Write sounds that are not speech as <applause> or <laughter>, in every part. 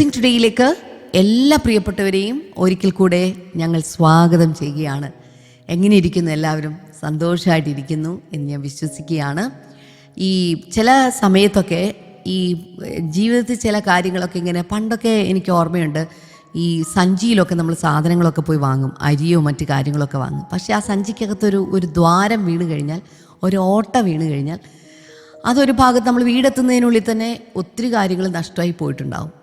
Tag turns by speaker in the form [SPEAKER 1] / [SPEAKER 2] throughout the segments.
[SPEAKER 1] Blessing ടുഡേയിലേക്ക് എല്ലാ പ്രിയപ്പെട്ടവരെയും ഒരിക്കൽ കൂടെ ഞങ്ങൾ സ്വാഗതം ചെയ്യുകയാണ്. എങ്ങനെ ഇരിക്കുന്നു എല്ലാവരും? സന്തോഷമായിട്ടിരിക്കുന്നു എന്ന് ഞാൻ വിശ്വസിക്കുകയാണ്. ഈ ചില സമയത്തൊക്കെ ഈ ജീവിതത്തിൽ ചില കാര്യങ്ങളൊക്കെ ഇങ്ങനെ പണ്ടൊക്കെ എനിക്ക് ഓർമ്മയുണ്ട്. ഈ സഞ്ചിയിലൊക്കെ നമ്മൾ സാധനങ്ങളൊക്കെ പോയി വാങ്ങും. അരിയോ മറ്റു കാര്യങ്ങളൊക്കെ വാങ്ങും. പക്ഷേ ആ സഞ്ചിക്കകത്തൊരു ഒരു ദ്വാരം വീണ് കഴിഞ്ഞാൽ ഒരു ഓട്ട വീണ് കഴിഞ്ഞാൽ അതൊരു ഭാഗത്ത് നമ്മൾ വീടെത്തുന്നതിനുള്ളിൽ തന്നെ ഒത്തിരി കാര്യങ്ങൾ നഷ്ടമായി പോയിട്ടുണ്ടാവും.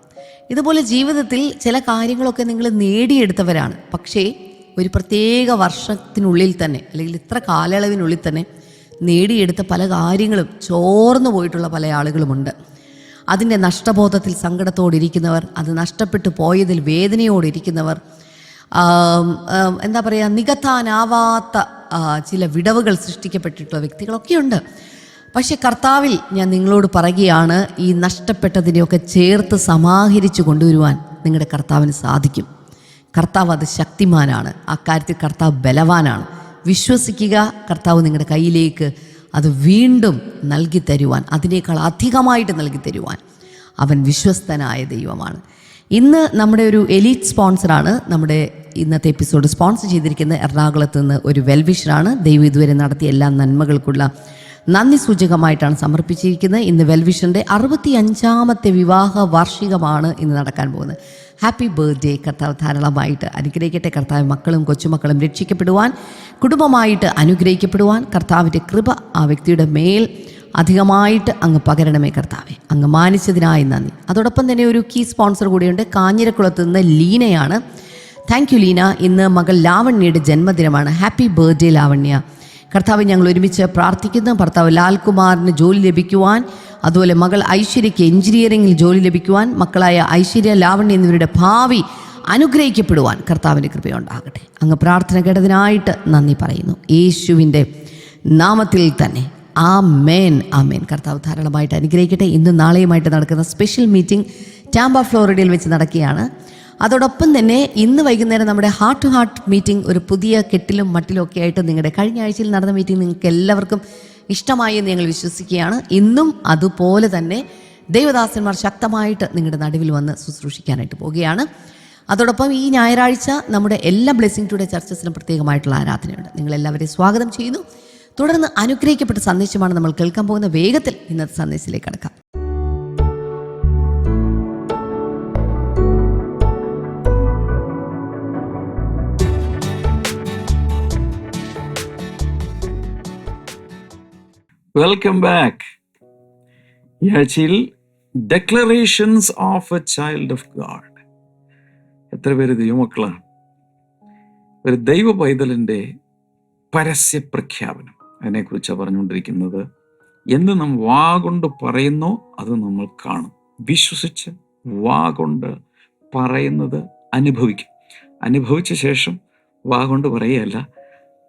[SPEAKER 1] ഇതുപോലെ ജീവിതത്തിൽ ചില കാര്യങ്ങളൊക്കെ നിങ്ങൾ നേടിയെടുത്തവരാണ്. പക്ഷേ ഒരു പ്രത്യേക വർഷത്തിനുള്ളിൽ തന്നെ അല്ലെങ്കിൽ ഇത്ര കാലയളവിനുള്ളിൽ തന്നെ നേടിയെടുത്ത പല കാര്യങ്ങളും ചോർന്നു പോയിട്ടുള്ള പല ആളുകളുമുണ്ട്. അതിന്റെ നഷ്ടബോധത്തിൽ സങ്കടത്തോടിരിക്കുന്നവർ അത് നഷ്ടപ്പെട്ടു പോയതിൽ വേദനയോടിരിക്കുന്നവർ എന്താ പറയുക നികത്താനാവാത്ത ചില വിടവുകൾ സൃഷ്ടിക്കപ്പെട്ടിട്ടുള്ള വ്യക്തികളൊക്കെയുണ്ട്. പക്ഷെ കർത്താവിൽ ഞാൻ നിങ്ങളോട് പറയുകയാണ് ഈ നഷ്ടപ്പെട്ടതിനെയൊക്കെ ചേർത്ത് സമാഹരിച്ചു കൊണ്ടുവരുവാൻ നിങ്ങളുടെ കർത്താവിന് സാധിക്കും. കർത്താവ് അത് ശക്തിമാനാണ്. അക്കാര്യത്തിൽ കർത്താവ് ബലവാനാണ്. വിശ്വസിക്കുക കർത്താവ് നിങ്ങളുടെ കയ്യിലേക്ക് അത് വീണ്ടും നൽകി തരുവാൻ അതിനേക്കാൾ അധികമായിട്ട് നൽകി തരുവാൻ അവൻ വിശ്വസ്തനായ ദൈവമാണ്. ഇന്ന് നമ്മുടെ ഒരു എലീറ്റ് സ്പോൺസറാണ് നമ്മുടെ ഇന്നത്തെ എപ്പിസോഡ് സ്പോൺസർ ചെയ്തിരിക്കുന്ന എറണാകുളത്ത് നിന്ന് ഒരു വെൽവിഷറാണ്. ദൈവം ഇതുവരെ നടത്തിയ എല്ലാ നന്മകൾക്കുള്ള നന്ദി സൂചകമായിട്ടാണ് സമർപ്പിച്ചിരിക്കുന്നത്. ഇന്ന് വെൽവിഷന്റെ അറുപത്തി അഞ്ചാമത്തെ വിവാഹ വാർഷികമാണ് ഇന്ന് നടക്കാൻ പോകുന്നത്. ഹാപ്പി ബർത്ത്ഡേ കർത്താവ് ധാരാളമായിട്ട് അനുഗ്രഹിക്കട്ടെ. കർത്താവ് മക്കളും കൊച്ചുമക്കളും രക്ഷിക്കപ്പെടുവാൻ കുടുംബമായിട്ട് അനുഗ്രഹിക്കപ്പെടുവാൻ കർത്താവിന്റെ കൃപ ആ വ്യക്തിയുടെ മേൽ അധികമായിട്ട് അങ്ങ് പകരണമേ കർത്താവെ. അങ്ങ് മാനിച്ചതിനായി നന്ദി. അതോടൊപ്പം തന്നെ ഒരു കീ സ്പോൺസർ കൂടിയുണ്ട്. കാഞ്ഞിരക്കുളത്ത് നിന്ന് ലീനയാണ്. Thank you Leena. ഇന്ന് മകൾ ലാവണ്യയുടെ ജന്മദിനമാണ്. Happy birthday Lavanya. കർത്താവ് ഞങ്ങൾ ഒരുമിച്ച് പ്രാർത്ഥിക്കുന്നു. ഭർത്താവ് ലാൽകുമാറിന് ജോലി ലഭിക്കുവാൻ അതുപോലെ മകൾ ഐശ്വര്യയ്ക്ക് എഞ്ചിനീയറിംഗിൽ ജോലി ലഭിക്കുവാൻ മക്കളായ ഐശ്വര്യ ലാവണ്യ എന്നിവരുടെ ഭാവി അനുഗ്രഹിക്കപ്പെടുവാൻ കർത്താവിന്റെ കൃപയുണ്ടാകട്ടെ. അങ്ങ് പ്രാർത്ഥന കേട്ടതിനായിട്ട് നന്ദി പറയുന്നു. യേശുവിന്റെ നാമത്തിൽ തന്നെ. ആ മേൻ ആ മേൻ കർത്താവ് ധാരാളമായിട്ട് അനുഗ്രഹിക്കട്ടെ. ഇന്നും നാളെയുമായിട്ട് നടക്കുന്ന സ്പെഷ്യൽ മീറ്റിംഗ് ടാമ്പ ഫ്ലോറിഡയിൽ വെച്ച് നടക്കുകയാണ്. അതോടൊപ്പം തന്നെ ഇന്ന് വൈകുന്നേരം നമ്മുടെ ഹാർട്ട് ടു ഹാർട്ട് മീറ്റിംഗ് ഒരു പുതിയ കെട്ടിലും മട്ടിലും ഒക്കെ ആയിട്ട് നിങ്ങളുടെ കഴിഞ്ഞ ആഴ്ചയിൽ നടന്ന മീറ്റിംഗ് നിങ്ങൾക്ക് എല്ലാവർക്കും ഇഷ്ടമായി എന്ന് ഞങ്ങൾ വിശ്വസിക്കുകയാണ്. ഇന്നും അതുപോലെ തന്നെ ദൈവദാസന്മാർ ശക്തമായിട്ട് നിങ്ങളുടെ നടുവിൽ വന്ന് ശുശ്രൂഷിക്കാനായിട്ട് പോവുകയാണ്. അതോടൊപ്പം ഈ ഞായറാഴ്ച നമ്മുടെ എല്ലാ ബ്ലെസ്സിംഗ് ടുഡേ ചർച്ചസിനും പ്രത്യേകമായിട്ടുള്ള ആരാധനയുണ്ട്. നിങ്ങളെല്ലാവരെയും സ്വാഗതം ചെയ്യുന്നു. തുടർന്ന് അനുഗ്രഹിക്കപ്പെട്ട സന്ദേശമാണ് നമ്മൾ കേൾക്കാൻ പോകുന്ന വേഗത്തിൽ ഇന്നത്തെ സന്ദേശത്തിലേക്ക് കടക്കാം.
[SPEAKER 2] വെൽക്കം ബാക്ക് ഈ ആഴ്ചയിൽ declarations of a child of God എത്ര പേര് ദൈവമക്കളാണ് ഒരു ദൈവ പൈതലിന്റെ പരസ്യ പ്രഖ്യാപനം അതിനെക്കുറിച്ചാണ് പറഞ്ഞുകൊണ്ടിരിക്കുന്നത്. എന്ന് നാം വാ കൊണ്ട് പറയുന്നോ അത് നമ്മൾ കാണും. വിശ്വസിച്ച് വാ കൊണ്ട് പറയുന്നത് അനുഭവിക്കും. അനുഭവിച്ച ശേഷം വാ കൊണ്ട് പറയുകയല്ല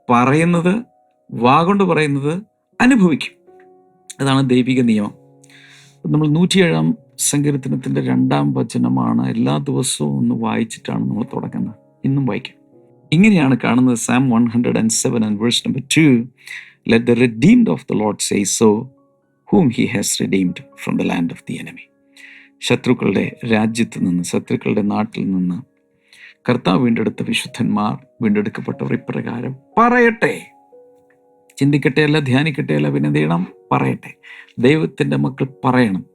[SPEAKER 2] പറയുന്നത് വാ കൊണ്ട് പറയുന്നത് അനുഭവിക്കും. അതാണ് ദൈവിക നിയമം. നമ്മൾ നൂറ്റിയേഴാം സങ്കീർത്തനത്തിന്റെ രണ്ടാം വചനമാണ് എല്ലാ ദിവസവും ഒന്ന് വായിച്ചിട്ടാണ് നമ്മൾ തുടങ്ങുന്നത്. ഇന്നും വായിക്കും. ഇങ്ങനെയാണ് കാണുന്നത് Psalm one hundred and seven and verse number two let the redeemed of the Lord say so whom he has redeemed from the land of the enemy ശത്രുക്കളുടെ രാജ്യത്ത് നിന്ന് ശത്രുക്കളുടെ നാട്ടിൽ നിന്ന് കർത്താവ് വീണ്ടെടുത്ത വിശുദ്ധന്മാർ വീണ്ടെടുക്കപ്പെട്ടവർ ഇപ്രകാരം പറയട്ടെ. ചിന്തിക്കട്ടെ അല്ല ധ്യാനിക്കട്ടെ അല്ല പിന്നെ ചെയ്യണം? പറയട്ടെ. ദൈവത്തിന്റെ മക്കൾ പറയണം.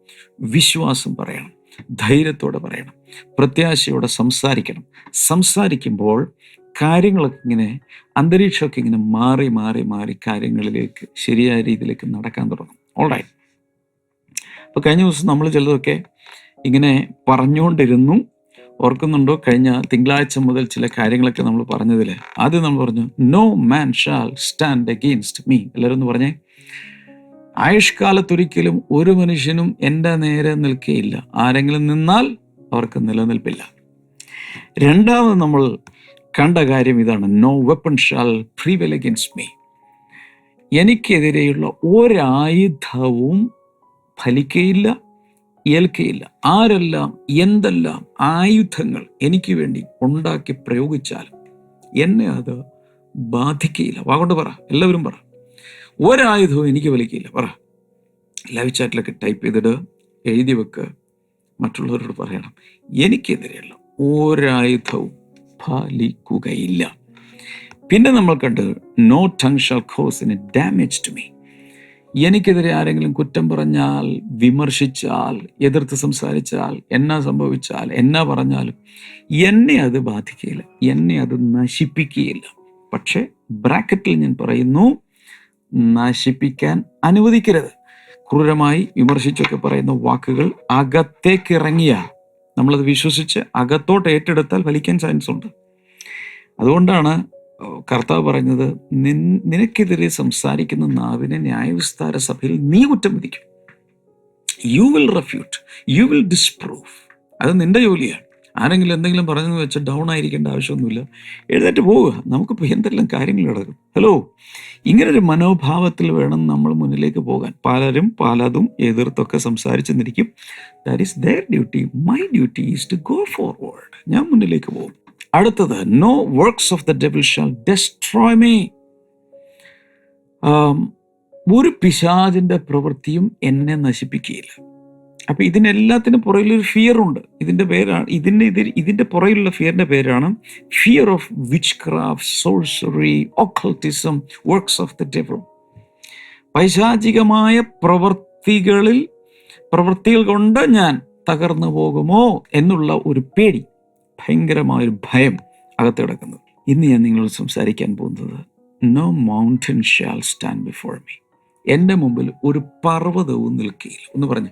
[SPEAKER 2] വിശ്വാസം പറയണം. ധൈര്യത്തോടെ പറയണം. പ്രത്യാശയോടെ സംസാരിക്കണം. സംസാരിക്കുമ്പോൾ കാര്യങ്ങളൊക്കെ ഇങ്ങനെ അന്തരീക്ഷമൊക്കെ ഇങ്ങനെ മാറി മാറി മാറി കാര്യങ്ങളിലേക്ക് ശരിയായ രീതിയിലേക്ക് നടക്കാൻ തുടങ്ങും. ഓൾറൈറ്റ് അപ്പോൾ കഴിഞ്ഞ ദിവസം നമ്മൾ ചിലതൊക്കെ ഇങ്ങനെ പറഞ്ഞുകൊണ്ടിരുന്നു. ഓർക്കുന്നുണ്ടോ? കഴിഞ്ഞ തിങ്കളാഴ്ച മുതൽ ചില കാര്യങ്ങളൊക്കെ നമ്മൾ പറഞ്ഞതില്ലേ ആദ്യം നമ്മൾ പറഞ്ഞു no man shall stand against me എല്ലാവരും ഒന്ന് പറഞ്ഞേ. ആയുഷ്കാലത്തൊരിക്കലും ഒരു മനുഷ്യനും എന്റെ നേരെ നിൽക്കുകയില്ല ആരെങ്കിലും നിന്നാൽ അവർക്ക് നിലനിൽപ്പില്ല. രണ്ടാമത് നമ്മൾ കണ്ട കാര്യം ഇതാണ്. No weapon shall prevail against me എനിക്കെതിരെയുള്ള ഒരായുധവും ഫലിക്കയില്ല. ഏൽക്കയില്ല. ആരെല്ലാം എന്തെല്ലാം ആയുധങ്ങൾ എനിക്ക് വേണ്ടി ഉണ്ടാക്കി പ്രയോഗിച്ചാലും എന്നെ അത് ബാധിക്കയില്ല. വാഗോണ്ട് പറ. എല്ലാവരും പറ. ഒരായുധവും എനിക്ക് വലിക്കയില്ല. പറ. ലൈവ് ചാറ്റിലൊക്കെ ടൈപ്പ് ചെയ്തിട്ട് എഴുതി വെക്ക്. മറ്റുള്ളവരോട് പറയണം. എനിക്കെതിരെയുള്ള ഒരായുധവും ഫലിക്കുകയില്ല പിന്നെ നമ്മൾ കണ്ട് no tongue shall cause in damage to me എനിക്കെതിരെ ആരെങ്കിലും കുറ്റം പറഞ്ഞാൽ വിമർശിച്ചാൽ എതിർത്ത് സംസാരിച്ചാൽ എന്നാ സംഭവിച്ചാൽ എന്നാ പറഞ്ഞാലും എന്നെ അത് ബാധിക്കുകയില്ല. എന്നെ അത് നശിപ്പിക്കുകയില്ല. പക്ഷേ ബ്രാക്കറ്റിൽ ഞാൻ പറയുന്നു നശിപ്പിക്കാൻ അനുവദിക്കരുത്. ക്രൂരമായി വിമർശിച്ചൊക്കെ പറയുന്ന വാക്കുകൾ അകത്തേക്ക് ഇറങ്ങിയാൽ നമ്മളത് വിശ്വസിച്ച് അകത്തോട്ട് ഏറ്റെടുത്താൽ വലിക്കാൻ ചാൻസ് ഉണ്ട് അതുകൊണ്ടാണ് കർത്താവ് പറഞ്ഞത് നിൻ- നിനക്കെതിരെ സംസാരിക്കുന്ന നാവിനെ ന്യായവിസ്താര സഭയിൽ നീ കുറ്റം വിധിക്കും. You will refute you will disprove അത് നിന്റെ ജോലിയാണ്. ആരെങ്കിലും എന്തെങ്കിലും പറഞ്ഞെന്ന് വെച്ച് ഡൗൺ ആയിരിക്കേണ്ട ആവശ്യമൊന്നുമില്ല. എഴുന്നേറ്റ് പോവുക. നമുക്കിപ്പോൾ എന്തെല്ലാം കാര്യങ്ങൾ നടക്കും? ഹലോ ഇങ്ങനൊരു മനോഭാവത്തിൽ വേണം നമ്മൾ മുന്നിലേക്ക് പോകാൻ. പലരും പലതും എതിർത്തൊക്കെ സംസാരിച്ചെന്നിരിക്കും. That is their duty my duty is to go forward ഞാൻ മുന്നിലേക്ക് പോകും. അടുത്തത് no works of the devil shall destroy me ഒരു പിശാചിന്റെ പ്രവൃത്തിയും എന്നെ നശിപ്പിക്കുകയില്ല. അപ്പോൾ ഇതിനെല്ലാത്തിനും ഫിയറുണ്ട് ഫിയർ ഉണ്ട്. ഇതിന്റെ പേരാണ് ഇതിന്റെ ഇതിൽ ഇതിന്റെ പുറകിലുള്ള ഫിയറിന്റെ പേരാണ് fear of witchcraft sorcery occultism works of the devil പൈശാചികമായ പ്രവൃത്തികളിൽ പ്രവൃത്തികൾ കൊണ്ട് ഞാൻ തകർന്നു പോകുമോ എന്നുള്ള ഒരു പേടി. ഭയങ്കരമായൊരു ഭയം അകത്ത് കിടക്കുന്നത്. ഇന്ന് ഞാൻ നിങ്ങളോട് സംസാരിക്കാൻ പോകുന്നത് no mountain shall stand before me എന്റെ മുമ്പിൽ ഒരു പർവതവും നിൽക്കുകയില്ല ഒന്ന് പറഞ്ഞു.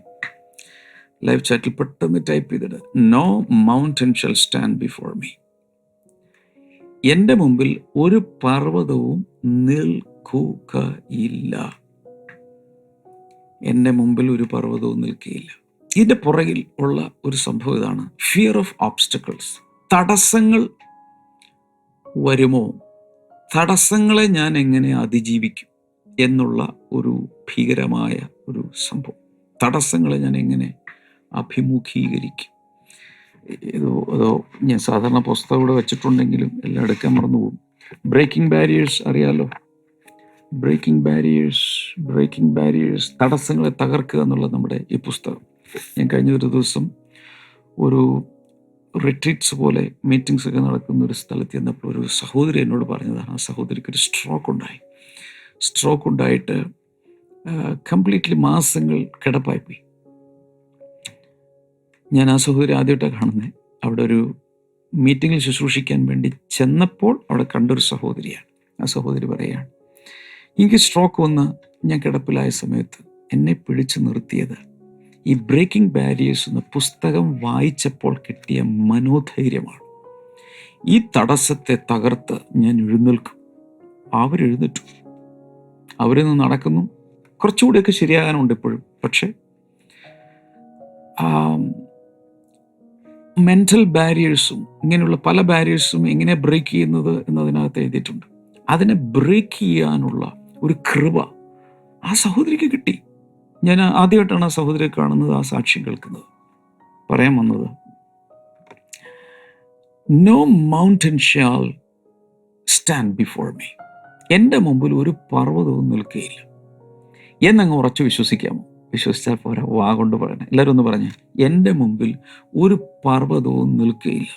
[SPEAKER 2] ലൈവ് ചാറ്റിൽ പെട്ടെന്ന് ടൈപ്പ് ചെയ്തിട്ട് no mountain shall stand before me എന്റെ മുമ്പിൽ ഒരു പർവതവും നിൽക്കുകയില്ല. എന്റെ മുമ്പിൽ ഒരു പർവതവും നിൽക്കുകയില്ല ഇതിന്റെ പുറകിൽ ഉള്ള ഒരു സംഭവം ഇതാണ്. ഫിയർ ഓഫ് ഓബ്സ്റ്റക്കിൾസ് തടസ്സങ്ങൾ വരുമോ? തടസ്സങ്ങളെ ഞാൻ എങ്ങനെ അതിജീവിക്കും എന്നുള്ള ഒരു ഭീകരമായ ഒരു സംഭവം. തടസ്സങ്ങളെ ഞാൻ എങ്ങനെ അഭിമുഖീകരിക്കും? ഏതോ അതോ ഞാൻ സാധാരണ പുസ്തകം ഇവിടെ വെച്ചിട്ടുണ്ടെങ്കിലും എല്ലാം എടുക്കാൻ മറന്നുപോകും ബ്രേക്കിംഗ് ബാരിയേഴ്സ് അറിയാലോ? ബ്രേക്കിംഗ് ബാരിയേഴ്സ് ബ്രേക്കിംഗ് ബാരിയേഴ്സ് തടസ്സങ്ങളെ തകർക്കുക എന്നുള്ളത് നമ്മുടെ ഈ പുസ്തകം. ഞാൻ കഴിഞ്ഞ ഒരു ദിവസം ഒരു റിട്രീറ്റ്സ് പോലെ മീറ്റിങ്സ് ഒക്കെ നടക്കുന്ന ഒരു സ്ഥലത്ത് ചെന്നപ്പോൾ ഒരു സഹോദരി എന്നോട് പറഞ്ഞതാണ് ആ സഹോദരിക്ക് ഒരു സ്ട്രോക്ക് ഉണ്ടായി. സ്ട്രോക്ക് ഉണ്ടായിട്ട് കംപ്ലീറ്റ്ലി മാസങ്ങൾ കിടപ്പായിപ്പോയി. ഞാൻ ആ സഹോദരി ആദ്യമായിട്ടാണ് കാണുന്നത് അവിടെ ഒരു മീറ്റിങ്ങിൽ ശുശ്രൂഷിക്കാൻ വേണ്ടി ചെന്നപ്പോൾ അവിടെ കണ്ടൊരു സഹോദരിയാണ്. ആ സഹോദരി പറയുകയാണ് എനിക്ക് സ്ട്രോക്ക് വന്ന് ഞാൻ കിടപ്പിലായ സമയത്ത് എന്നെ പിടിച്ചു നിർത്തിയത് ഈ ബ്രേക്കിംഗ് ബാരിയേഴ്സ് എന്ന പുസ്തകം വായിച്ചപ്പോൾ കിട്ടിയ മനോധൈര്യമാണ്. ഈ തടസ്സത്തെ തകർത്ത് ഞാൻ എഴുന്നേൽക്കും. അവരെഴുന്നേറ്റു. അവരിന്ന് നടക്കുന്നു. കുറച്ചുകൂടിയൊക്കെ ശരിയാകാനുണ്ട് ഇപ്പോഴും. പക്ഷേ മെന്റൽ ബാരിയേഴ്സും ഇങ്ങനെയുള്ള പല ബാരിയേഴ്സും എങ്ങനെ ബ്രേക്ക് ചെയ്യുന്നത് എന്നതിനകത്ത് എഴുതിയിട്ടുണ്ട്. അതിനെ ബ്രേക്ക് ചെയ്യാനുള്ള ഒരു കൃപ ആ സഹോദരിക്ക് കിട്ടി. ഞാൻ ആദ്യമായിട്ടാണ് ആ സഹോദരിയെ കാണുന്നത് ആ സാക്ഷ്യം കേൾക്കുന്നത്. പറയാൻ വന്നത് no mountain shall stand before me എന്റെ മുമ്പിൽ ഒരു പർവതവും നിൽക്കുകയില്ല എന്നങ്ങ് ഉറച്ചു വിശ്വസിക്കാമോ? വിശ്വസിച്ചാൽ പോരാ വാ കൊണ്ട് പറയണം. എല്ലാവരും ഒന്ന് പറഞ്ഞേ എന്റെ മുമ്പിൽ ഒരു പർവതവും നിൽക്കുകയില്ല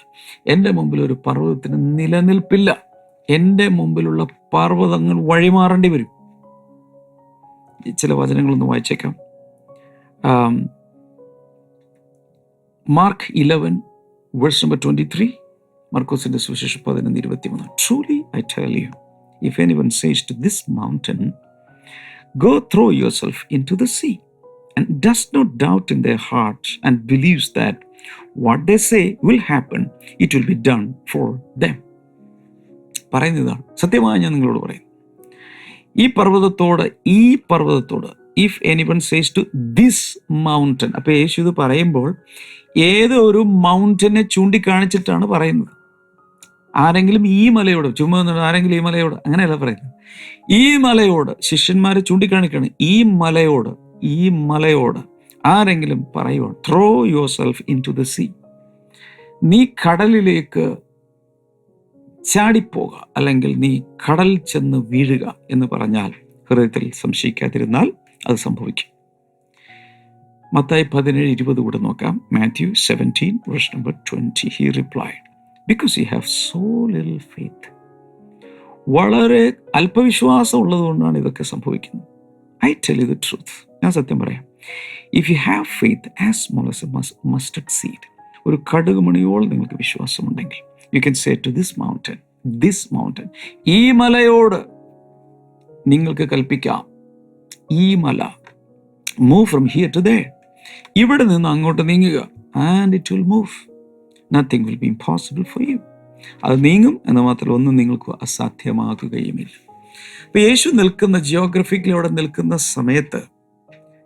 [SPEAKER 2] എന്റെ മുമ്പിൽ ഒരു പർവതത്തിന് നിലനിൽപ്പില്ല. എന്റെ മുമ്പിലുള്ള പർവതങ്ങൾ വഴിമാറേണ്ടി വരും. ചില വചനങ്ങളൊന്ന് വായിച്ചേക്കാം. Mark eleven verse number twenty three മർക്കോസിന്റെ സുവിശേഷം പതിനൊന്ന് ഇരുപത്തിമൂന്ന്. Truly I tell you if anyone says to this mountain go throw yourself into the sea and does not doubt in their hearts and believes that what they say will happen, it will be done for them. പറയുന്നതാണ്. സത്യമായി ഞാൻ നിങ്ങളോട് പറയും ഈ പർവതത്തോട് ഈ പർവതത്തോട് if anyone says to this mountain അപ്പൊ യേശു ഇത് പറയുമ്പോൾ ഏതൊരു മൗണ്ടനെ ചൂണ്ടിക്കാണിച്ചിട്ടാണ് പറയുന്നത്. ആരെങ്കിലും ഈ മലയോട് ചുമ്മാ ആരെങ്കിലും ഈ മലയോട് അങ്ങനെയല്ല പറയുന്നത്. ഈ മലയോട് ശിഷ്യന്മാരെ ചൂണ്ടിക്കാണിക്കാണ് ഈ മലയോട് ഈ മലയോട് ആരെങ്കിലും പറയുക throw yourself into the sea നീ കടലിലേക്ക് ചാടിപ്പോക അല്ലെങ്കിൽ നീ കടൽ ചെന്ന് വീഴുക എന്ന് പറഞ്ഞാൽ ഹൃദയത്തിൽ സംശയിക്കാതിരുന്നാൽ അത് സംഭവിക്കും. മത്തായി പതിനേഴ് ഇരുപത് കൂടെ നോക്കാം. Matthew seventeen verse number twenty he replied because you have so ലിൽ ഫെയ്ത്ത് വളരെ അല്പവിശ്വാസം ഉള്ളതുകൊണ്ടാണ് ഇതൊക്കെ സംഭവിക്കുന്നത്. I tell you the truth ഞാൻ സത്യം പറയാം. If you have faith as small as a mustard seed ഒരു കടുക് കടുകുമണിയോളം നിങ്ങൾക്ക് വിശ്വാസമുണ്ടെങ്കിൽ you can say to this mountain this mountain ഈ മലയോട് നിങ്ങൾക്ക് കൽപ്പിക്കാം. ഈ മല move from here to there ഇവിടെ നിന്ന് അങ്ങോട്ട് നീങ്ങുക. And it will move nothing will be impossible for you അത് നീങ്ങും എന്ന് മാത്രമല്ല ഒന്നും നിങ്ങൾക്ക് അസാധ്യമാകുകയുമില്ല. ഇപ്പൊ യേശു നിൽക്കുന്ന ജിയോഗ്രഫിക്കലി അവിടെ നിൽക്കുന്ന സമയത്ത്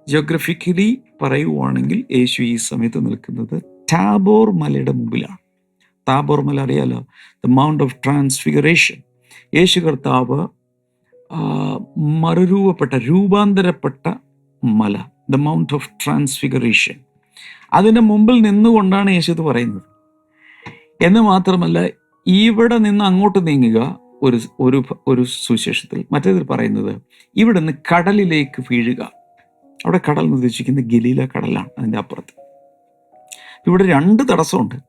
[SPEAKER 2] ജിയോഗ്രഫിക്കലി പറയുവാണെങ്കിൽ യേശു ഈ സമയത്ത് നിൽക്കുന്നത് ടാബോർ മലയുടെ മുമ്പിലാണ്. താബോർ മല അറിയാലോ? ദ മൗണ്ട് ഓഫ് ട്രാൻസ്ഫിഗറേഷൻ യേശു കർത്താവ് മറുരൂപപ്പെട്ട രൂപാന്തരപ്പെട്ട മല. ദ മൗണ്ട് ഓഫ് ട്രാൻസ്ഫിഗറേഷൻ അതിന്റെ മുമ്പിൽ നിന്നുകൊണ്ടാണ് യേശു ഇത് പറയുന്നത്. എന്ന് മാത്രമല്ല ഇവിടെ നിന്ന് അങ്ങോട്ട് നീങ്ങുക ഒരു ഒരു ഒരു സുവിശേഷത്തിൽ. മറ്റേതിൽ പറയുന്നത് ഇവിടെ നിന്ന് കടലിലേക്ക് വീഴുക. അവിടെ കടൽ നിർദ്ദേശിക്കുന്ന ഗലീല കടലാണ് അതിന്റെ അപ്പുറത്ത്. ഇവിടെ രണ്ട് തടസ്സമുണ്ട്.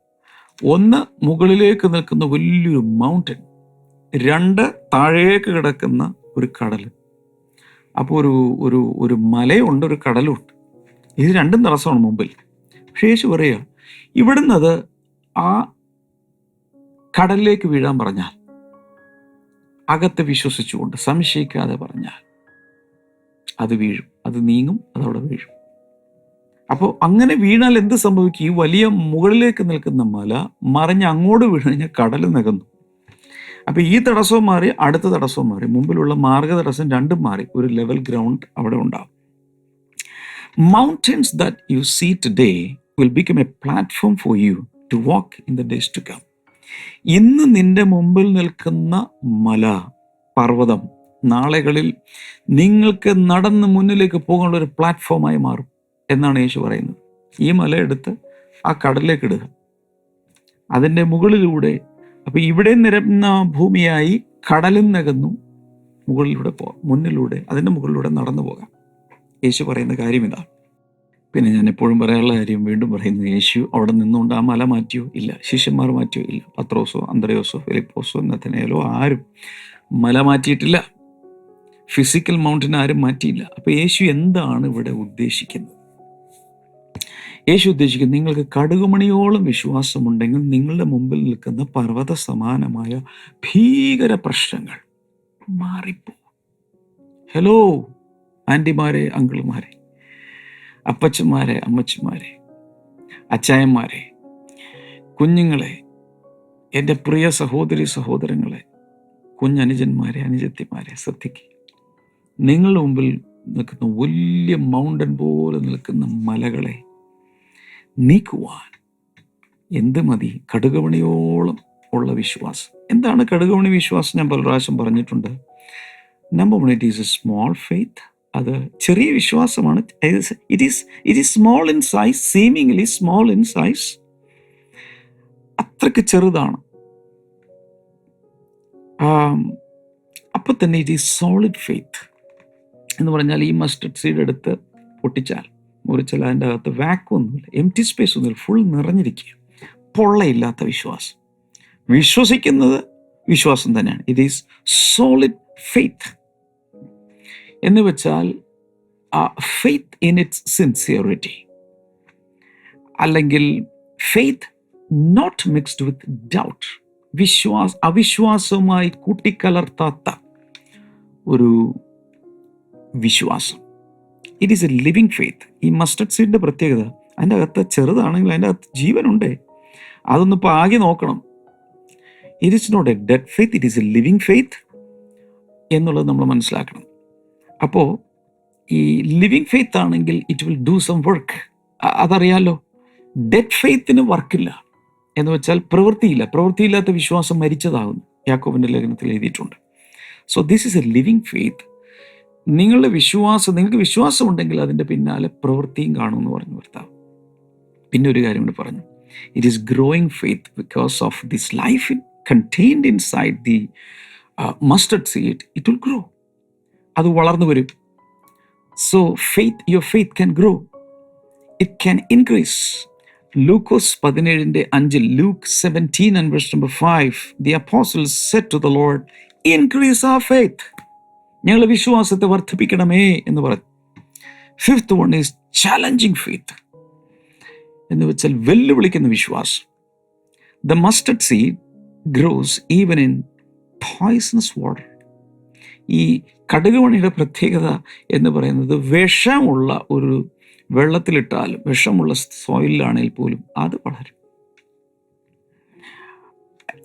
[SPEAKER 2] ഒന്ന് മുകളിലേക്ക് നിൽക്കുന്ന വലിയൊരു മൗണ്ടൻ രണ്ട് താഴേക്ക് കിടക്കുന്ന ഒരു കടൽ അപ്പോൾ ഒരു ഒരു ഒരു മലയുണ്ട് ഒരു കടലുണ്ട്. ഇത് രണ്ടും തടസ്സമാണ് മുമ്പിൽ. പക്ഷേ യേശു പറയുക ഇവിടുന്ന് അത് ആ കടലിലേക്ക് വീഴാൻ പറഞ്ഞാൽ അകത്ത് വിശ്വസിച്ചുകൊണ്ട് സംശയിക്കാതെ പറഞ്ഞാൽ അത് വീഴും അത് നീങ്ങും അതവിടെ വീഴും. അപ്പോൾ അങ്ങനെ വീണാൽ എന്ത് സംഭവിക്കും? ഈ വലിയ മുകളിലേക്ക് നിൽക്കുന്ന മല മറിഞ്ഞ് അങ്ങോട്ട് വീണ് കടൽ നികന്നു. അപ്പോൾ ഈ തടസ്സവും മാറി അടുത്ത തടസ്സവും മാറി. മുമ്പിലുള്ള മാർഗ തടസ്സം രണ്ടും മാറി. ഒരു ലെവൽ ഗ്രൗണ്ട് അവിടെ ഉണ്ടാവും. Mountains that you see today will become a platform for you to walk in the days to come ഇന്ന് നിന്റെ മുമ്പിൽ നിൽക്കുന്ന മല പർവതം നാളുകളിൽ നിങ്ങൾക്ക് നടന്ന് മുന്നിലേക്ക് പോകാനുള്ള ഒരു പ്ലാറ്റ്ഫോമായി മാറും. എന്നാണ് യേശു പറയുന്നത്. ഈ മല എടുത്ത് ആ കടലിലേക്ക് ഇടുക. അതിന്റെ മുകളിലൂടെ അപ്പോൾ ഇവിടെ നിരന്ന ഭൂമിയായി കടലും നകന്നു മുകളിലൂടെ പോകാം മുന്നിലൂടെ അതിന്റെ മുകളിലൂടെ നടന്നു പോകാം. യേശു പറയുന്ന കാര്യം ഇതാണ് പിന്നെ ഞാൻ എപ്പോഴും പറയാനുള്ള കാര്യം വീണ്ടും പറയുന്നു യേശു അവിടെ നിന്നുകൊണ്ട് ആ മല മാറ്റിയോ? ഇല്ല. ശിഷ്യന്മാർ മാറ്റിയോ? ഇല്ല. പത്രോസോ അന്ത്രയോസോ ഫിലിപ്പോസോ നഥനേലോ ആരും മല മാറ്റിയിട്ടില്ല. ഫിസിക്കൽ മൗണ്ടൻ ആരും മാറ്റിയില്ല. അപ്പോൾ യേശു എന്താണ് ഇവിടെ ഉദ്ദേശിക്കുന്നത്? യേശു ഉദ്ദേശിക്കുന്നത് നിങ്ങൾക്ക് കടുകുമണിയോളം വിശ്വാസമുണ്ടെങ്കിൽ നിങ്ങളുടെ മുമ്പിൽ നിൽക്കുന്ന പർവത സമാനമായ ഭീകര പ്രശ്നങ്ങൾ മാറിപ്പോ ഹലോ ആന്റിമാരെ അങ്കിളുമാരെ അപ്പച്ചന്മാരെ അമ്മച്ചിമാരെ അച്ചായന്മാരെ കുഞ്ഞുങ്ങളെ എന്റെ പ്രിയ സഹോദരി സഹോദരങ്ങളെ കുഞ്ഞനുജന്മാരെ അനുജത്തിമാരെ ശ്രദ്ധിക്കുക. നിങ്ങളുടെ മുമ്പിൽ നിൽക്കുന്ന വലിയ മൗണ്ടൻ പോലെ നിൽക്കുന്ന മലകളെ നീക്കുവാൻ. എന്ത് മതി? കടുകവണിയോളം ഉള്ള വിശ്വാസം. എന്താണ് കടുകവണി വിശ്വാസം? ഞാൻ പല പ്രാവശ്യം പറഞ്ഞിട്ടുണ്ട്. Number one it is a small faith അത് ചെറിയ വിശ്വാസമാണ്. It is it is small in size seemingly small in size അത്രയ്ക്ക് ചെറുതാണ്. അപ്പൊ തന്നെ ഇറ്റ് ഈസ് സോളിഡ് ഫെയ്ത്ത് എന്ന് പറഞ്ഞാൽ ഈ മസ്റ്റർഡ് സീഡ് എടുത്ത് പൊട്ടിച്ചാൽ. മുറിച്ചാൽ അതിന്റെ അകത്ത് വാക്വം ഒന്നുമില്ല. എം ടി സ്പേസ് ഒന്നുമില്ല. ഫുൾ നിറഞ്ഞിരിക്കുക പൊള്ളയില്ലാത്ത വിശ്വാസം. വിശ്വസിക്കുന്നത് വിശ്വാസം തന്നെയാണ്. ഇറ്റ് ഈസ് സോളിഡ് ഫെയ്ത്ത് എന്ന് വെച്ചാൽ ആ ഫെയ്ത്ത് ഇൻ ഇറ്റ്സ് സിൻസിയറിറ്റി അല്ലെങ്കിൽ faith not mixed with doubt വിശ്വാസ അവിശ്വാസവുമായി കൂട്ടിക്കലർത്താത്ത ഒരു വിശ്വാസം. It is a living faith ഈ മസ്റ്റർഡ് സീഡിന്റെ പ്രത്യേകത അതിന്റെ അകത്ത് ചെറുതാണെങ്കിൽ അതിന്റെ അകത്ത് ജീവനുണ്ടേ. അതൊന്ന് ആകെ നോക്കണം. It is not a dead faith it is a living faith എന്നുള്ളത് നമ്മൾ മനസ്സിലാക്കണം. അപ്പോൾ ഈ ലിവിങ് ഫെയ്ത്ത് ആണെങ്കിൽ it will do some work അതറിയാലോ? Dead ഫെയ്ത്തിന് വർക്കില്ല. എന്ന് വെച്ചാൽ പ്രവൃത്തിയില്ല. പ്രവൃത്തിയില്ലാത്ത വിശ്വാസം മരിച്ചതാകുന്നു. യാക്കോബിന്റെ ലേഖനത്തിൽ എഴുതിയിട്ടുണ്ട്. So this is a living faith നിങ്ങളുടെ വിശ്വാസം നിങ്ങൾക്ക് വിശ്വാസം ഉണ്ടെങ്കിൽ അതിന്റെ പിന്നാലെ പ്രവൃത്തിയും കാണുമെന്ന് പറഞ്ഞു ഭർത്താവ് പിന്നെ ഒരു കാര്യം കൂടി പറഞ്ഞു. It is growing faith because of this life in contained inside the mustard seed it will grow അത് വളർന്നു വരും. So faith your faith can grow it can increase ലൂക്കോസ് പതിനേഴിന്റെ അഞ്ചിൽ Luke seventeen and west number five the apostle said to the Lord increase our faith ഞങ്ങളുടെ വിശ്വാസത്തെ വർദ്ധിപ്പിക്കണമേ എന്ന് പറഞ്ഞു fifth one is challenging faith എന്ന് വെച്ചാൽ വെല്ലുവിളിക്കുന്ന വിശ്വാസം. The mustard seed grows even in poisonous water ഈ കടുകുമണിയുടെ പ്രത്യേകത എന്ന് പറയുന്നത് വിഷമുള്ള ഒരു വെള്ളത്തിലിട്ടാലും വിഷമുള്ള സോയിലാണെങ്കിൽ പോലും അത് വളരും.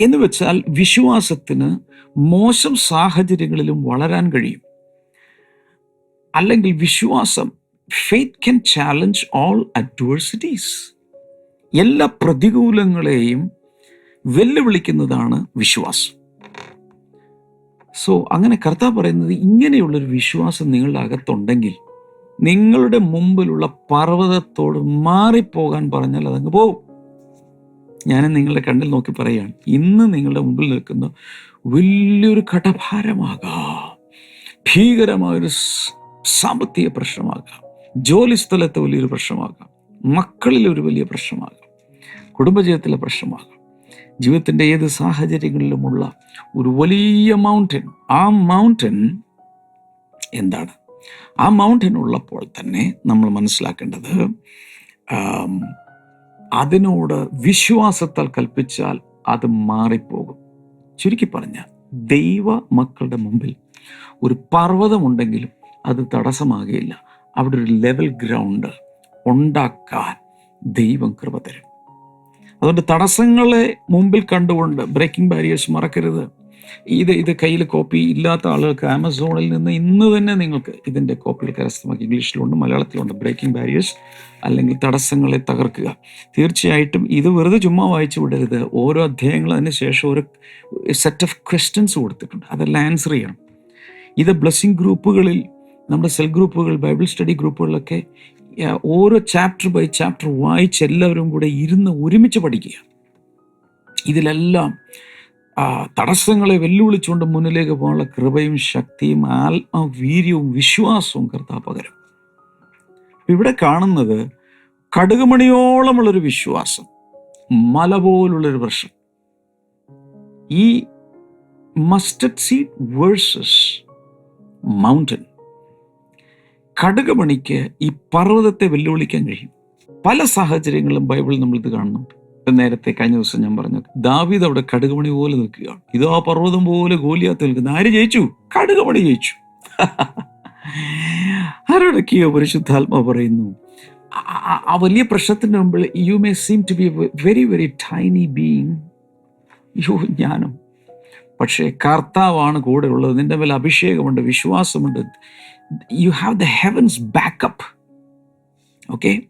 [SPEAKER 2] എന്ന് വെച്ചാൽ വിശ്വാസത്തിന് മോശം സാഹചര്യങ്ങളിലും വളരാൻ കഴിയും. അല്ലെങ്കിൽ വിശ്വാസം faith can challenge all adversities എല്ലാ പ്രതികൂലങ്ങളെയും വെല്ലുവിളിക്കുന്നതാണ് വിശ്വാസം. സോ അങ്ങനെ കർത്താവ് പറയുന്നത് ഇങ്ങനെയുള്ളൊരു വിശ്വാസം നിങ്ങളുടെ അകത്തുണ്ടെങ്കിൽ നിങ്ങളുടെ മുമ്പിലുള്ള പർവതത്തോട് മാറിപ്പോകാൻ പറഞ്ഞാൽ അതങ്ങ് പോകും ഞാൻ നിങ്ങളുടെ കണ്ണിൽ നോക്കി പറയുകയാണ്. ഇന്ന് നിങ്ങളുടെ മുമ്പിൽ നിൽക്കുന്ന വലിയൊരു കടഭാരമാകാം. ഭീകരമായൊരു സാമ്പത്തിക പ്രശ്നമാകാം. ജോലി സ്ഥലത്തെ വലിയൊരു പ്രശ്നമാകാം. മക്കളിൽ ഒരു വലിയ പ്രശ്നമാകാം. കുടുംബജീവിതത്തിലെ പ്രശ്നമാകാം. ജീവിതത്തിന്റെ ഏത് സാഹചര്യങ്ങളിലുമുള്ള ഒരു വലിയ മൗണ്ടൻ ആ മൗണ്ടൻ എന്താണ്? ആ മൗണ്ടൻ ഉള്ളപ്പോൾ തന്നെ നമ്മൾ മനസ്സിലാക്കേണ്ടത് അതിനോട് വിശ്വാസത്താൽ കൽപ്പിച്ചാൽ അത് മാറിപ്പോകും. ചുരുക്കി പറഞ്ഞ ദൈവ മക്കളുടെ മുമ്പിൽ ഒരു പർവതമുണ്ടെങ്കിലും അത് തടസ്സമാകുകയില്ല. അവിടെ ഒരു ലെവൽ ഗ്രൗണ്ട് ഉണ്ടാക്കാൻ ദൈവം കൃപ തരും. അതുകൊണ്ട് തടസ്സങ്ങളെ മുമ്പിൽ കണ്ടുകൊണ്ട് ബ്രേക്കിംഗ് ബാരിയേഴ്സ് മറക്കരുത്. ഇത് ഇത് കയ്യിൽ കോപ്പി ഇല്ലാത്ത ആളുകൾക്ക് ആമസോണിൽ നിന്ന് ഇന്ന് തന്നെ നിങ്ങൾക്ക് ഇതിന്റെ കോപ്പികൾ കരസ്ഥമാക്കി. ഇംഗ്ലീഷിലുണ്ട് മലയാളത്തിലുണ്ട്. ബ്രേക്കിംഗ് ബാരിയേഴ്സ് അല്ലെങ്കിൽ തടസ്സങ്ങളെ തകർക്കുക. തീർച്ചയായിട്ടും ഇത് വെറുതെ ചുമ്മാ വായിച്ചു വിടരുത്. ഓരോ അധ്യായങ്ങൾ അതിന് ശേഷം ഒരു സെറ്റ് ഓഫ് ക്വസ്റ്റ്യൻസ് കൊടുത്തിട്ടുണ്ട്. അതെല്ലാം ആൻസർ ചെയ്യണം. ഇത് ബ്ലെസ്സിങ് ഗ്രൂപ്പുകളിൽ നമ്മുടെ സെൽ ഗ്രൂപ്പുകൾ ബൈബിൾ സ്റ്റഡി ഗ്രൂപ്പുകളിലൊക്കെ ഓരോ ചാപ്റ്റർ ബൈ ചാപ്റ്റർ വായിച്ച് എല്ലാവരും കൂടെ ഇരുന്ന് ഒരുമിച്ച് പഠിക്കുക. ഇതിലെല്ലാം തടസ്സങ്ങളെ വെല്ലുവിളിച്ചുകൊണ്ട് മുന്നിലേക്ക് പോകാനുള്ള കൃപയും ശക്തിയും ആത്മവീര്യവും വിശ്വാസവും കർത്താവ് പകരും. ഇവിടെ കാണുന്നത് കടുകുമണിയോളമുള്ളൊരു വിശ്വാസം മല പോലുള്ളൊരു പ്രശ്നം. ഈ മസ്റ്റഡ് സീഡ് വേഴ്സസ് മൗണ്ടൻ കടുകുമണിക്ക് ഈ പർവതത്തെ വെല്ലുവിളിക്കാൻ കഴിയും. പല സാഹചര്യങ്ങളിലും ബൈബിളിൽ നമ്മളിത് കാണുന്നുണ്ട്. നേരത്തെ കഴിഞ്ഞ ദിവസം ഞാൻ പറഞ്ഞു ദാവീദ് അവിടെ കടുകുമണി പോലെ നിൽക്കുകയാണ്. ഇതോ ആ പർവതം പോലെ ഗോലിയാത്ത് നിൽക്കുന്നു. ആര് ജയിച്ചു? കടുകുമണി ജയിച്ചു. <laughs> ആരോടൊക്കെയോ പരിശുദ്ധാത്മ പറയുന്നു ആ- വലിയ പ്രശ്നത്തിന് മുമ്പിൽ you may seem to be very very tiny being you ജ്ഞാനം പക്ഷേ കർത്താവാണ് കൂടെ ഉള്ളത്. നിന്റെ മേൽ അഭിഷേകമുണ്ട് വിശ്വാസമുണ്ട്. You have the heaven's backup okay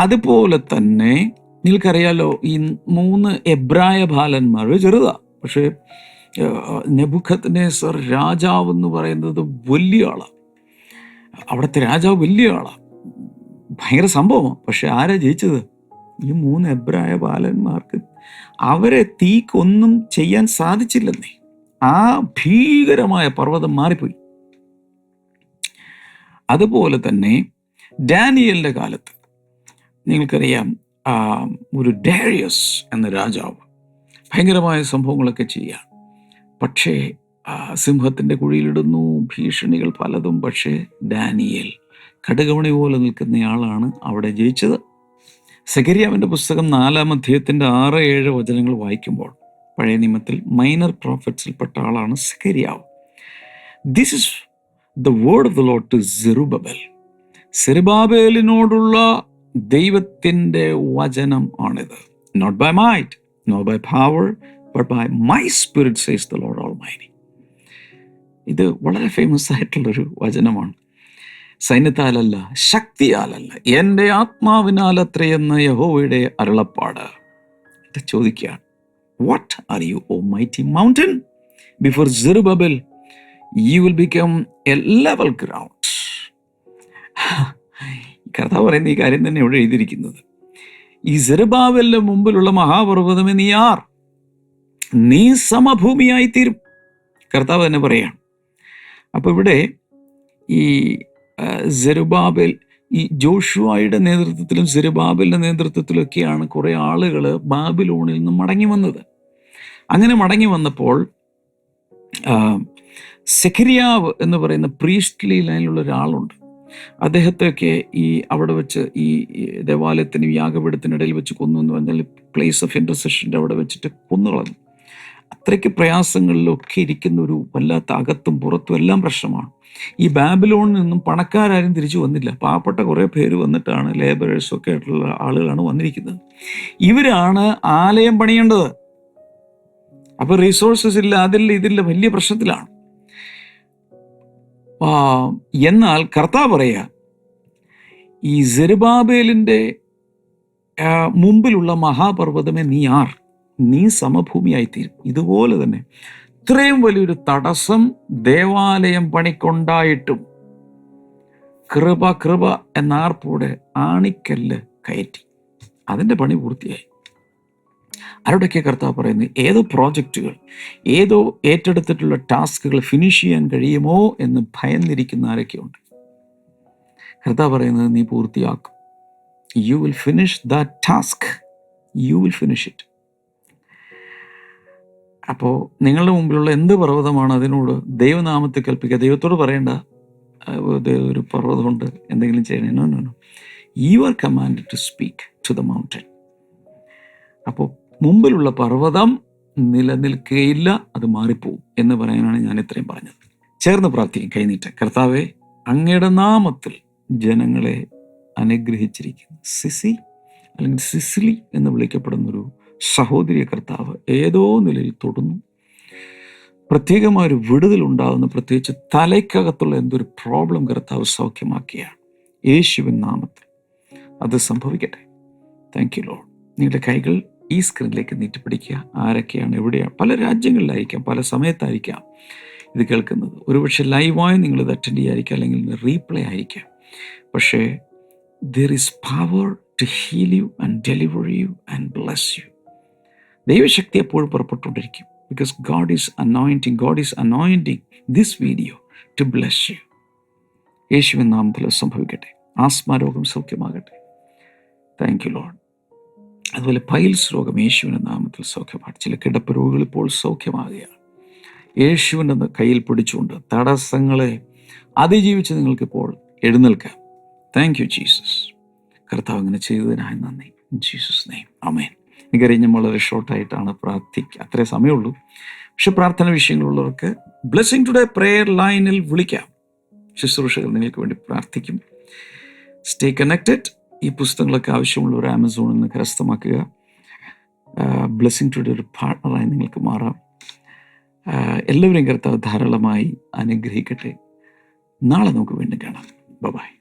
[SPEAKER 2] അതുപോലെ തന്നെ നിങ്ങൾക്കറിയാലോ ഈ മൂന്ന് എബ്രായ ബാലന്മാർ ചെറുതാ. പക്ഷേ നെബുഖത്തിനെ സർ രാജാവ് എന്ന് പറയുന്നത് വലിയ ആളാണ് അവിടുത്തെ രാജാവ് വലിയ ആളാണ് ഭയങ്കര സംഭവമാണ് പക്ഷെ ആരാ ജയിച്ചത്? ഈ മൂന്ന് എബ്രായ ബാലന്മാർക്ക് അവരെ തീക്കൊന്നും ചെയ്യാൻ സാധിച്ചില്ലെന്നേ. ആ ഭീകരമായ പർവതം മാറിപ്പോയി. അതുപോലെ തന്നെ ഡാനിയലിന്റെ കാലത്ത് നിങ്ങൾക്കറിയാം ഒരു ഡാരിയസ് എന്ന രാജാവ്. ഭയങ്കരമായ സംഭവങ്ങളൊക്കെ ചെയ്യുക പക്ഷേ സിംഹത്തിന്റെ കുഴിയിലിടുന്നു ഭീഷണികൾ പലതും. പക്ഷേ ഡാനിയൽ കടുകമണി പോലെ നിൽക്കുന്നയാളാണ് അവിടെ ജയിച്ചത്. സെക്കരിയാവിന്റെ പുസ്തകം നാലാം അധ്യായത്തിന്റെ ആറ് ഏഴ് വചനങ്ങൾ വായിക്കുമ്പോൾ പഴയ നിയമത്തിൽ മൈനർ പ്രോഫിറ്റ്സിൽപ്പെട്ട ആളാണ് സെക്കരിയാവ് this is the word of the Lord to Zerubbabel സെറുബാബേലിനോടുള്ള ദൈവത്തിന്റെ വചനം ആണിത്. Not by might not by power but by my spirit says the Lord almighty ഇത് വളരെ ഫേമസ് ആയിട്ടുള്ളൊരു വചനമാണ്. സൈന്യത്താലല്ല ശക്തിയാലല്ല എന്റെ ആത്മാവിനാൽ അത്രയെന്ന് യഹോവയുടെ അരുളപ്പാട്. ചോദിക്കുകയാണ് what are you O mighty mountain before Zerubbabel you will become a level ground കർത്താവ് പറയുന്ന ഈ കാര്യം തന്നെ ഇവിടെ എഴുതിയിരിക്കുന്നത്. ഈ സെറുബാവലിന്റെ മുമ്പിലുള്ള മഹാപർവതമേ നീ ആർ. നീ സമഭൂമിയായി തീരും കർത്താവ് തന്നെ പറയാണ്. അപ്പൊ ഇവിടെ ഈ സെറുബാബൽ ഈ ജോഷുവായുടെ നേതൃത്വത്തിലും സെറുബാബലിന്റെ നേതൃത്വത്തിലൊക്കെയാണ് കുറേ ആളുകൾ ബാബിലോണിൽ നിന്ന് മടങ്ങി വന്നത്. അങ്ങനെ മടങ്ങി വന്നപ്പോൾ സെഖരിയാവ് എന്ന് പറയുന്ന പ്രീസ്റ്റ്ലി ലൈനിലുള്ള ഒരാളുണ്ട്. അദ്ദേഹത്തെയൊക്കെ ഈ അവിടെ വെച്ച് ഈ ദേവാലയത്തിന് യാഗപീഠത്തിനിടയിൽ വെച്ച് കൊന്നു എന്ന് പറഞ്ഞാൽ പ്ലേസ് ഓഫ് ഇന്റർസെഷന്റെ അവിടെ വെച്ചിട്ട് കൊന്നുകളഞ്ഞു അത്രയ്ക്ക് പ്രയാസങ്ങളിലൊക്കെ ഇരിക്കുന്ന ഒരു വല്ലാത്ത അകത്തും പുറത്തും എല്ലാം പ്രശ്നമാണ്. ഈ ബാബിലോണിൽ നിന്നും പണക്കാരും തിരിച്ചു വന്നില്ല. പാവപ്പെട്ട കുറേ പേര് വന്നിട്ടാണ് ലേബറേഴ്സും ഒക്കെ ആയിട്ടുള്ള ആളുകളാണ് വന്നിരിക്കുന്നത്. ഇവരാണ് ആലയം പണിയേണ്ടത്. അപ്പോൾ റിസോഴ്സസ് ഇല്ല അതില്ല ഇതില്ല വലിയ പ്രശ്നത്തിലാണ്. എന്നാൽ കർത്താവ് പറയുക ഈ സെരുബാബേലിന്റെ ആ, മുമ്പിലുള്ള മഹാപർവതമേ നീ ആർ. നീ സമഭൂമിയായിത്തീരും. ഇതുപോലെ തന്നെ ഇത്രയും വലിയൊരു തടസ്സം ദേവാലയം പണിക്കൊണ്ടായിട്ടും കൃപ കൃപ എന്നാർപ്പോടെ ആണിക്കല്ല് കയറ്റി. അതിന്റെ പണി പൂർത്തിയായി. ആരോടൊക്കെ കർത്താവ് പറയുന്നത് ഏതോ പ്രോജക്റ്റുകൾ ഏതോ ഏറ്റെടുത്തിട്ടുള്ള ടാസ്കുകൾ ഫിനിഷ് ചെയ്യാൻ കഴിയുമോ എന്ന് ഭയന്നിരിക്കുന്ന ആരൊക്കെയുണ്ട്? കർത്താവ് പറയുന്നത് നീ പൂർത്തിയാക്കും. You will finish the task you will finish it അപ്പോൾ നിങ്ങളുടെ മുമ്പിലുള്ള എന്ത് പർവതമാണ് അതിനോട് ദൈവനാമത്തെ കൽപ്പിക്കുക? ദൈവത്തോട് പറയേണ്ട. "ആ, ഇത് ഒരു പർവതമുണ്ട്. എന്തെങ്കിലും ചെയ്യണേ? You are command to speak to the mountain അപ്പോൾ മുമ്പിലുള്ള പർവതം നിലനിൽക്കുകയില്ല അത് മാറിപ്പോവും എന്ന് പറയാനാണ് ഞാൻ ഇത്രയും പറഞ്ഞത്. ചേർന്ന് പ്രാർത്ഥിക്കും കൈനീട്ട. കർത്താവെ അങ്ങയുടെ നാമത്തിൽ ജനങ്ങളെ അനുഗ്രഹിച്ചിരിക്കുന്നു. സിസി അല്ലെങ്കിൽ സിസിലി എന്ന് വിളിക്കപ്പെടുന്ന ഒരു സഹോദരിയ കർത്താവ് ഏതോ നിലയിൽ തൊടുന്നു. പ്രത്യേകമായ ഒരു വിടുതൽ ഉണ്ടാകുന്ന. പ്രത്യേകിച്ച് തലയ്ക്കകത്തുള്ള എന്തൊരു പ്രോബ്ലം കർത്താവ് സൗഖ്യമാക്കിയാണ്. യേശുവിൻ നാമത്തിൽ. അത് സംഭവിക്കട്ടെ. താങ്ക് യു ലോഡ് നിങ്ങളുടെ കൈകൾ ഈ സ്ക്രീനിലേക്ക് നീട്ടിപ്പിടിക്കുക ആരൊക്കെയാണ്? എവിടെയാണ്? പല രാജ്യങ്ങളിലായിരിക്കാം പല സമയത്തായിരിക്കാം ഇത് കേൾക്കുന്നത്. ഒരുപക്ഷെ ലൈവായി നിങ്ങൾ ഇത് അറ്റൻഡ് ചെയ്യായിരിക്കാം അല്ലെങ്കിൽ റീപ്ലേ ആയിരിക്കാം. പക്ഷേ there is power to heal you and deliver you and bless you ദൈവശക്തി എപ്പോഴും പുറപ്പെട്ടുകൊണ്ടിരിക്കും. Because God is anointing God is anointing this video to bless you യേശുവിൻ നാമത്തിൽ സംഭവിക്കട്ടെ. ആസ്മാരോഗം സൗഖ്യമാകട്ടെ. താങ്ക് യു ലോഡ് അതുപോലെ പൈൽസ് രോഗം യേശുവിന്റെ നാമത്തിൽ സൗഖ്യമാണ് ചില കിടപ്പ് രോഗികൾ ഇപ്പോൾ സൗഖ്യമാകുകയാണ്. യേശുവിന്റെ കയ്യിൽ പിടിച്ചുകൊണ്ട് തടസ്സങ്ങളെ അതിജീവിച്ച് നിങ്ങൾക്കിപ്പോൾ എഴുന്നേൽക്കാം. താങ്ക് യു ജീസസ് കർത്താവ് അങ്ങനെ ചെയ്തതിനായി നന്ദി. ജീസസ് നെയ്മ് അമേൻ എനിക്കറിയാം ഞാൻ വളരെ ഷോർട്ടായിട്ടാണ് പ്രാർത്ഥിക്കുക അത്രേ സമയമുള്ളൂ. പക്ഷെ പ്രാർത്ഥന വിഷയങ്ങളുള്ളവർക്ക് ബ്ലെസ്സിങ് ടുഡേ പ്രെയർ ലൈനിൽ വിളിക്കാം. ശുശ്രൂഷകൾ നിങ്ങൾക്ക് വേണ്ടി പ്രാർത്ഥിക്കും. സ്റ്റേ കണക്റ്റഡ് ഈ പുസ്തകങ്ങളൊക്കെ ആവശ്യമുള്ളവർ ആമസോണിൽ നിന്ന് കരസ്ഥമാക്കുക. ബ്ലെസ്സിങ് ടുഡേ ഒരു പാർട്ണറായി നിങ്ങൾക്ക് മാറാം. എല്ലാവരെയും കർത്താവ് ധാരാളമായി അനുഗ്രഹിക്കട്ടെ. നാളെ നമുക്ക് വീണ്ടും കാണാം. ബൈ